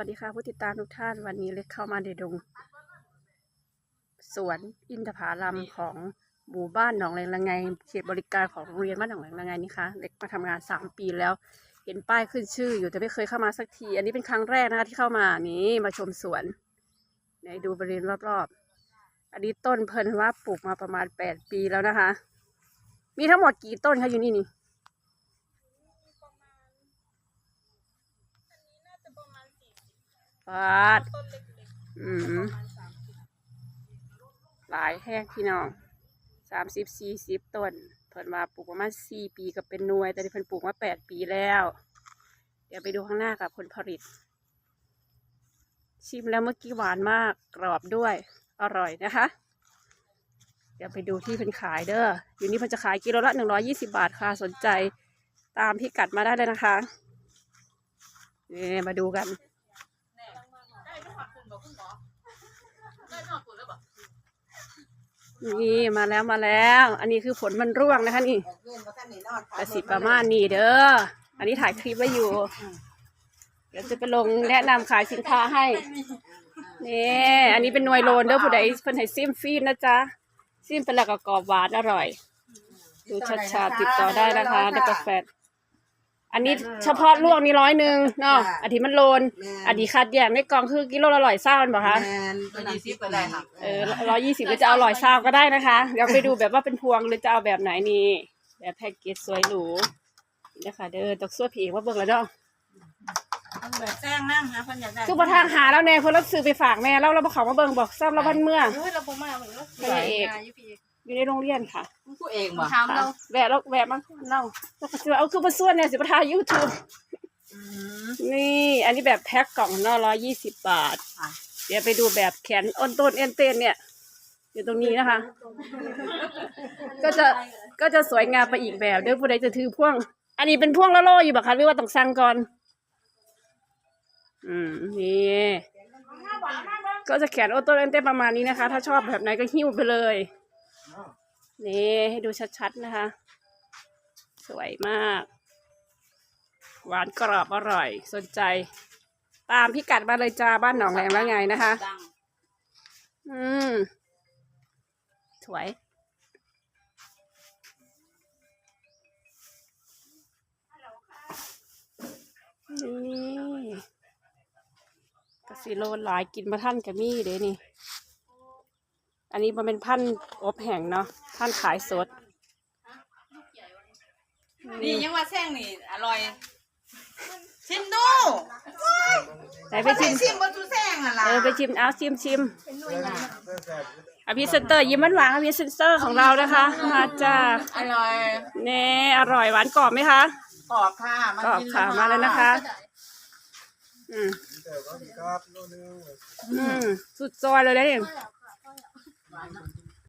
วัสดีค่ะผู้ติดตามทุกท่านวันนี้เล็กเข้ามาในดง สวนอินทผลัมของหมู่บ้านหนองแรงละไงเขตบริการของโรงเรียนบ้านหนองแรงละไงนี่คะเล็กมาทำงานสามปีแล้ว เห็นป้ายขึ้นชื่ออยู่แต่ไม่เคยเข้ามาสักที อันนี้เป็นครั้งแรกนะคะที่เข้ามานี่มาชมสวนไหนดูบริเวณรอบๆ อันนี้ต้นเพิ่นว่าปลูกมาประมาณแปดปีแล้วนะคะ มีทั้งหมดกี่ต้นคะอยู่นี่นี่ ปาด อืมหลายแห้งพี่น้องสามสิบสี่สิบต้นเพิ่นมาปลูกประมาณสี่ปีก็เป็นหน่วย แต่ที่เพิ่นปลูกมาแปดปีแล้ว เดี๋ยวไปดูข้างหน้ากับผลผลิต ชิมแล้วเมื่อกี้หวานมากกรอบด้วย อร่อยนะคะ เดี๋ยวไปดูที่เพิ่นขายเด้ออยู่นี่เพิ่นจะขายกิโลละหนึ่งร้อยี่สิบาทค่ะสนใจตามพิกัดมาได้เลยนะคะนี่มาดูกัน นี่มาแล้วมาแล้ว อันนี้คือผลมันร่วงนะคะนี่กระสิประมาณนี้เด้อ อันนี้ถ่ายคลิปไว้อยู่ เดี๋ยวจะไปลงแนะนำขายสินค้าให้นี่อันนี้เป็นหน่วยโลนเด้อผู้ใดเพิ่นให้ซิมฟรีนะจ๊ะซิมเป็นแล้วก็กรอบหวานอร่อย ดูชัดๆติดต่อได้นะคะได้กาแฟ อันนี้เฉพาะลวกนี่ร้อยหนึ่งเนาะอันที่มันโลนอันนี้คัดแยกในกล่องคือกิโลละร้อยเศร้าอันบ่คะแมนตัวนี้ซิปก็ได้ค่ะ เออร้อยยี่สิบหรือจะเอาร้อยซาวก็ได้นะคะ เดี๋ยวไปดูแบบว่าเป็นพวงหรือจะเอาแบบไหนนี่แบบแพ็กเกจสวยหรูนี่นะคะเด้อตกซัวผีว่าเบิ่งแล้วเนาะต้องแบบแจ้งน้ำนะเพิ่นอยากได้คือประทางหาแล้วแน่เพิ่นรับซื้อไปฝากแม่แล้วเราบ่เขามาเบิ่งบอกซ้ำเราวันเมื่อ เฮ้ยเราบ่มาเหมือนกันพระเอก อยู่ ในโรงเรียนค่ะผู้เองบ่ถามเราแวะแล้วแวะมาเล่าแล้วก็สิว่าเอาคือมาส่วนเนี่ยสิประทายยูทูบอืมนี่ อันนี้แบบแพ็คกล่องเนาะร้อยยี่สิบบาทค่ะเดี๋ยวไปดูแบบแขนอ้นต้นเอ็นเต้นเนี่ย อยู่ตรงนี้นะคะ ก็จะก็จะสวยงามไปอีกแบบเด้อผู้ใดจะถือพ่วง อันนี้เป็นพ่วงละโลอยู่บ่คะหรือว่าต้องสั่งก่อน อืมนี่ก็จะแขนโอโต้เอ็นเต้นประมาณนี้นะคะ ถ้าชอบแบบไหนก็หิ้วไปเลย นี่ให้ดูชัดๆนะคะ สวยมาก หวานกรอบอร่อย สนใจ ตามพิกัดมาเลยจ้าบ้านหนองแรงแล้วไงนะคะ อืม สวยนี่กะสิโลนหลายกินมาท่านกะมี่เด้นี่ อันนี้มันเป็นพันธุ์อบแห้งเนาะพันธุ์ขายสด นี่ยังว่าแซงนี่อร่อย ชิมดูไหนไปชิมชิมบ่ทุแซงน่ะล่ะเออไปชิมเอาชิมชิมอภิเซนเตอร์ยิ้มหวานๆอภิเซนเตอร์ของเรานะคะมาจ้าอร่อยเน่อร่อยหวานกรอบไหมคะกรอบค่ะมากรอบกินค่ะมาแล้วนะคะ อืมอืมสุดซอยเลยนะเนี่ย 完了。